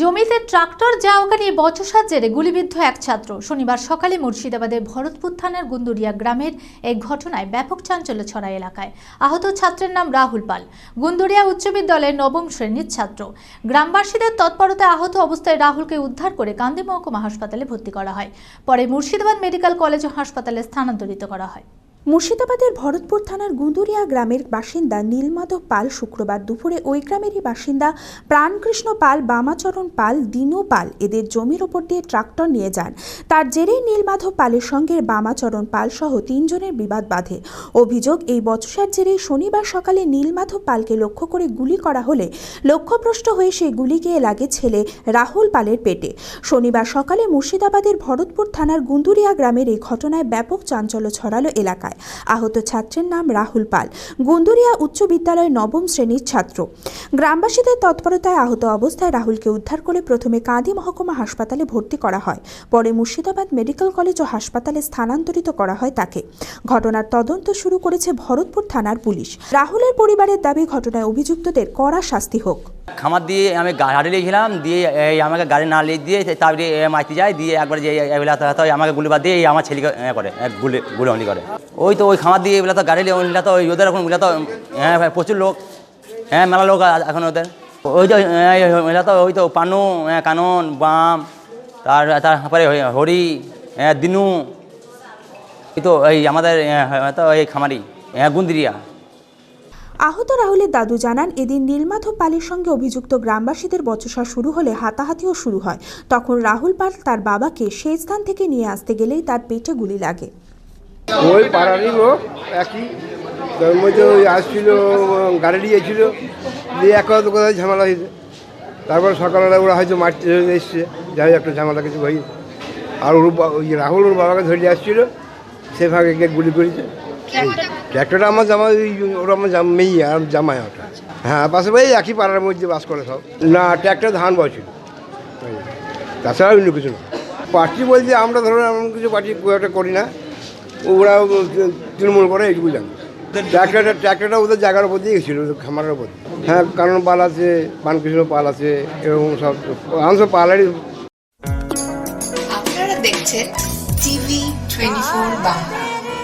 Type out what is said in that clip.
জমিতে ট্রাক্টর যাওয়া নিয়ে বচসার জেরে গুলিবিদ্ধ এক ছাত্র। শনিবার সকালে মুর্শিদাবাদের ভরতপুর থানার গুন্দুরিয়া গ্রামের এই ঘটনায় ব্যাপক চাঞ্চল্য ছড়া এলাকায়। আহত ছাত্রের নাম রাহুল পাল। গুন্দুরিয়া উচ্চ বিদ্যালয়ের নবম শ্রেণির ছাত্র। গ্রামবাসীদের তৎপরতায় আহত অবস্থায় রাহুলকে উদ্ধার করে কান্দি মহকুমা হাসপাতালে ভর্তি করা হয়। পরে মুর্শিদাবাদ মেডিকেল কলেজ ও হাসপাতালে স্থানান্তরিত করা হয়। মুর্শিদাবাদের ভরতপুর থানার গুঁদুরিয়া গ্রামের বাসিন্দা নীলমাধব পাল শুক্রবার দুপুরে ওই গ্রামেরই বাসিন্দা প্রাণকৃষ্ণ পাল, বামাচরণ পাল, দিনু পাল এদের জমির ওপর দিয়ে ট্রাক্টর নিয়ে যান। তার জেরেই নীলমাধব পালের সঙ্গে বামাচরণ পাল সহ তিনজনের বিবাদ বাধে। অভিযোগ, এই বচসার জেরেই শনিবার সকালে নীলমাধব পালকে লক্ষ্য করে গুলি করা হলে লক্ষ্যভ্রষ্ট হয়ে সেই গুলি গিয়ে লাগে ছেলে রাহুল পালের পেটে। শনিবার সকালে মুর্শিদাবাদের ভরতপুর থানার গুন্দুরিয়া গ্রামের এই ঘটনায় ব্যাপক চাঞ্চল্য ছড়ালো এলাকায়। আহত ছাত্রের নাম রাহুল পাল। গুন্দুরিয়া উচ্চ বিদ্যালয়ের নবম শ্রেণির ছাত্র। গ্রামবাসীদের তৎপরতায় আহত অবস্থায় রাহুলকে উদ্ধার করে প্রথমে কাঁদি মহকুমা হাসপাতালে ভর্তি করা হয়। পরে মুর্শিদাবাদ মেডিকেল কলেজ ও হাসপাতালে স্থানান্তরিত করা হয় তাকে। ঘটনার তদন্ত শুরু করেছে ভরতপুর থানার পুলিশ। রাহুলের পরিবারের দাবি, ঘটনায় অভিযুক্তদের কড়া শাস্তি হোক। খামার দিয়ে আমি গাড়ি লিখেছিলাম দিয়ে এই আমাকে গাড়ি না লিখ দিয়ে তারপরে এ মাইতে যায়, দিয়ে একবার যে এগুলা তো আমাকে গুলি বাদ দিয়ে এই আমার ছেলেকে করে গুলি গুলি করে। ওই তো ওই খামার দিয়ে এগুলা তো গাড়ি লিখলা তো ওই ওদের এখন ওগুলা তো হ্যাঁ প্রচুর লোক। হ্যাঁ মেলা লোক এখন ওদের। ওই তো এগুলা তো ওই তো পানু কানন, বাম, তার তারপরে হরি দিনু। এই তো এই আমাদের তো এই খামারি হ্যাঁ গুন্দিরিয়া। আহত রাহুলের দাদু জানান এদিন নীলমাধব পালের সঙ্গে অভিযুক্ত গ্রামবাসীদের বচসা শুরু হলে হাতাহাতিও শুরু হয়। তখন রাহুল পাল তার বাবাকে সেই স্থান থেকে নিয়ে আসতে গেলেই তার পেটে গুলি লাগে। ওই পাড়ারই লোক একই। তার মধ্যে ওই আসছিল গাড়ি দিয়েছিল দিয়ে এক কথা কোথায় ঝামেলা হয়েছে। তারপর সকালবেলা ওরা হয়তো মারতে এসছে যাই হোক একটা ঝামেলা কিছু হয়েছে আর ওর ওই রাহুল ওর বাবাকে ধরে আসছিল সে ভাগে গিয়ে গুলি করেছে। ট্র্যাক্টরটা আমার জামা ওরা আমার মেয়ে আর জামাই ওটা। হ্যাঁ পাশে ভাই একই পাড়ার মধ্যে বাস করে সব। না ট্র্যাক্টর ধান বছিল তাছাড়া অন্য কিছু না। পার্টি বলতে আমরা ধরুন এমন কিছু পার্টি একটা করি না। ওরা তৃণমূল করে এইটুকু জানি। ট্র্যাক্টরটা ট্র্যাক্টরটা ওদের জায়গার উপর দিয়ে গেছিল খামারের উপর হ্যাঁ কারণ পাল আছে, বানকৃষ্ণ পাল আছে, এরকম সব। আমি সব পালারই আপনারা দেখছেন TV twenty four Bangla.